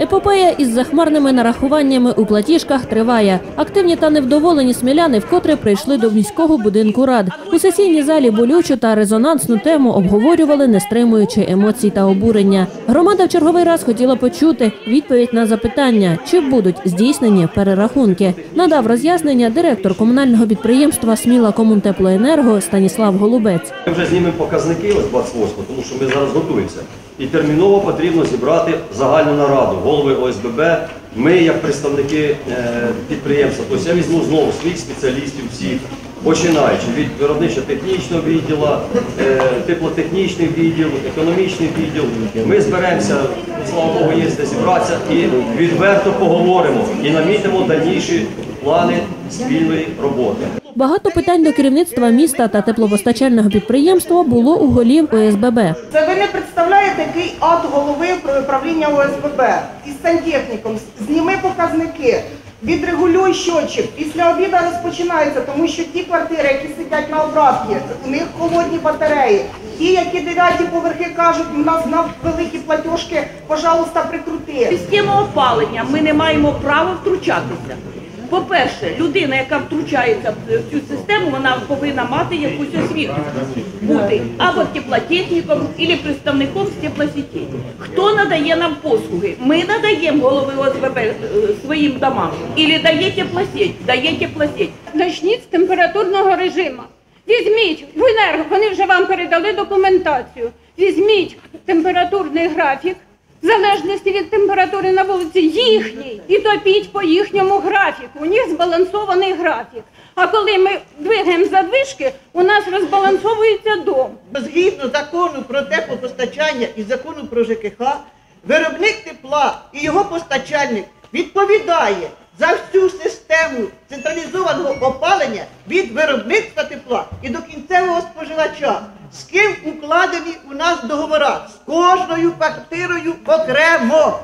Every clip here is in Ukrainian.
Епопея із захмарними нарахуваннями у платіжках триває. Активні та невдоволені сміляни вкотре прийшли до міського будинку рад. У сесійній залі болючу та резонансну тему обговорювали, не стримуючи емоцій та обурення. Громада в черговий раз хотіла почути відповідь на запитання, чи будуть здійснені перерахунки. Надав роз'яснення директор комунального підприємства Сміла Комунтеплоенерго Станіслав Голубець. Ми вже знімемо показники ось 28, тому що ми зараз готуємося. І терміново потрібно зібрати загальну нараду, голови ОСББ, ми як представники е, підприємства. Тобто я візьму знову своїх спеціалістів всіх, починаючи від виробничо-технічного відділу, е, теплотехнічний відділ, економічний відділ. Ми зберемося, слава Богу, є де зібратися і відверто поговоримо і намітимо дальніші плани спільної роботи. Багато питань до керівництва міста та теплопостачального підприємства було у голів ОСББ. Це ви не представляєте, який ад голови управління ОСББ із сантехніком. Зніми показники, відрегулюй щочик. Після обіду розпочинається, тому що ті квартири, які сидять на обратці, у них холодні батареї. Ті, які дев'яті поверхи кажуть, у нас на великі платіжки, пожалуйста, прикрути. Систему опалення ми не маємо права втручатися. По-перше, людина, яка втручається в цю систему, вона повинна мати якусь освіту бути або теплотехніком, або представником з теплосетей. Хто надає нам послуги? Ми надаємо голови ОСББ е, своїм домам. Ілі дає теплосеть, дає теплосеть. Почніть з температурного режиму. Візьміть в енерго, вони вже вам передали документацію. Візьміть температурний графік, в залежності від температури на вулиці, їхній, і топіть по їхньому графіку. У них збалансований графік. А коли ми двигаємо задвижки, у нас розбалансовується дом. Згідно закону про теплопостачання і закону про ЖКХ, виробник тепла і його постачальник відповідає за всю систему централізованого опалення від виробництва тепла і до кінцевого споживача. З ким укладені у нас договори? З кожною квартирою окремо.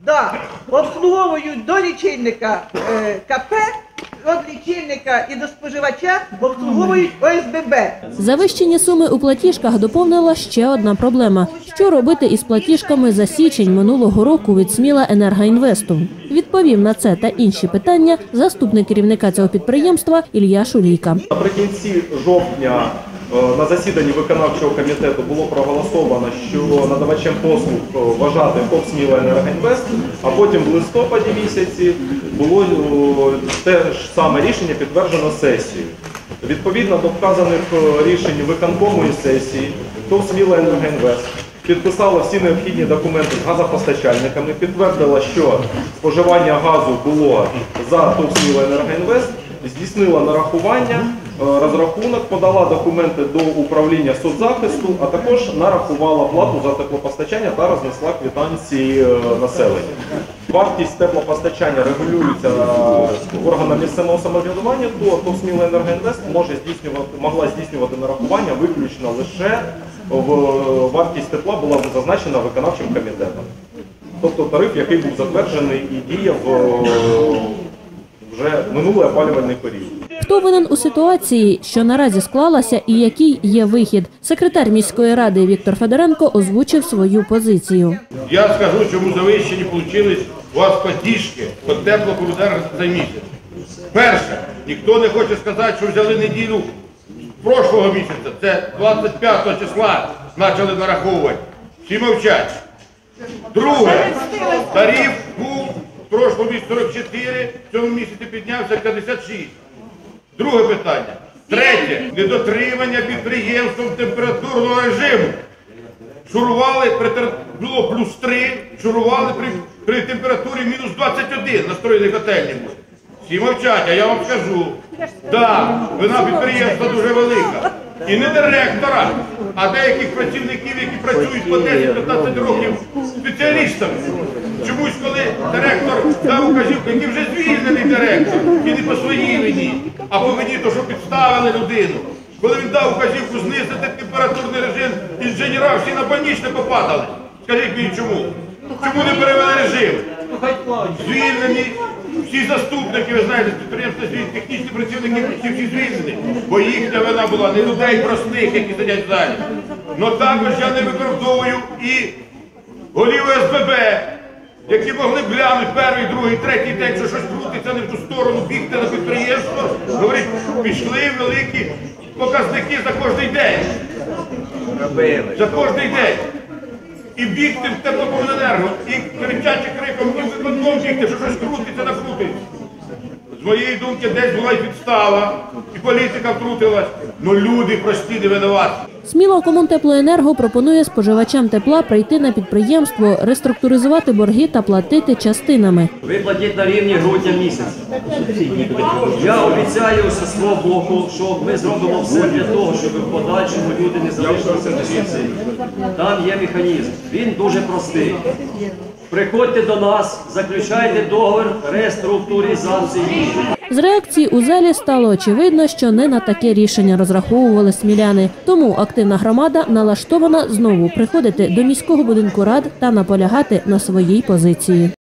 Да, обслуговують до лічильника е, КП, від лічильника і до споживача обслуговують ОСББ. Завищені суми у платіжках доповнила ще одна проблема: що робити із платіжками за січень минулого року від Сміла Енергоінвесту. Відповів на це та інші питання заступник керівника цього підприємства Ілля Шулійка. Наприкінці жовтня на засіданні виконавчого комітету було проголосовано, що надавачем послуг е, вважати ФОП «Сміла Енергоінвест, а потім в листопаді місяці було е, те ж саме рішення підтверджено сесією. Відповідно до вказаних е, рішень виконкому і сесії, ТОВ «Сміла Енергоінвест» підписала всі необхідні документи з газопостачальниками, підтвердила, що споживання газу було за ТОВ «Сміла Енергоінвест», здійснила нарахування, е, розрахунок, подала документи до управління соцзахисту, а також нарахувала плату за теплопостачання та рознесла квитанції е, населення. Вартість теплопостачання регулюється е, органом місцевого самоврядування, то ТОВ «Смілоенергоінвест» може здійснювати, могла здійснювати нарахування виключно лише в е, вартість тепла була зазначена виконавчим комітетом. Тобто тариф, який був затверджений і діяв е, вже минулий опалювальний період. Хто винен у ситуації, що наразі склалася, і який є вихід? Секретар міської ради Віктор Федоренко озвучив свою позицію. Я скажу, чому завищені вийшли у вас платіжки по теплокомуненерго за місяць. Перше, ніхто не хоче сказати, що взяли неділю прошлого місяця, це 25 числа почали нараховувати. Всі мовчать. Друге, тариф був в прошлому місяці 44, в цьому місяці піднявся 56. Друге питання. Третє, недотримання підприємством температурного режиму. Шурували було плюс 3, шурували при, при температурі мінус 21 настроєний котельні. Всі мовчать, а я вам скажу. Так, вина підприємства дуже велика. І не директора, а деяких працівників, які працюють по 10-15 років спеціалістами. Чомусь, коли директор дав указівку, який вже звільнений директор, і не по своїй вині, а по вині, то що підставили людину. Коли він дав указівку знизити температурний режим, інженера всі на больничне попадали. Скажіть мені чому? Чому не перевели режим? Звільнені всі заступники, ви знаєте, підприємства звільнені, технічні працівники всі, всі звільнені. Бо їхня вина була не людей простих, які сидять в залі. Но також я не виправдовую і голів СББ, які могли б глянути перший, другий, третій день, що щось крутиться не в ту сторону, бігти на підприємство, говорить, пішли великі показники за кожний день. За кожний день. І бігти в теплокомуненерго, і кричачи криком, і виконком бігти, що щось крутиться, накрутиться. З моєї думки, десь була і підстава, і політика втрутилась. Ну люди прості не винуваті. Сміло Комунтеплоенерго пропонує споживачам тепла прийти на підприємство, реструктуризувати борги та платити частинами. Ви платіть на рівні грудня місяця. Я обіцяю зі свого боку, що ми зробимо все для того, щоб в подальшому люди не залишилися на сільці. Там є механізм. Він дуже простий. Приходьте до нас, заключайте договір реструктуризації. З реакції у залі стало очевидно, що не на таке рішення розраховували сміляни. Тому активна громада налаштована знову приходити до міського будинку рад та наполягати на своїй позиції.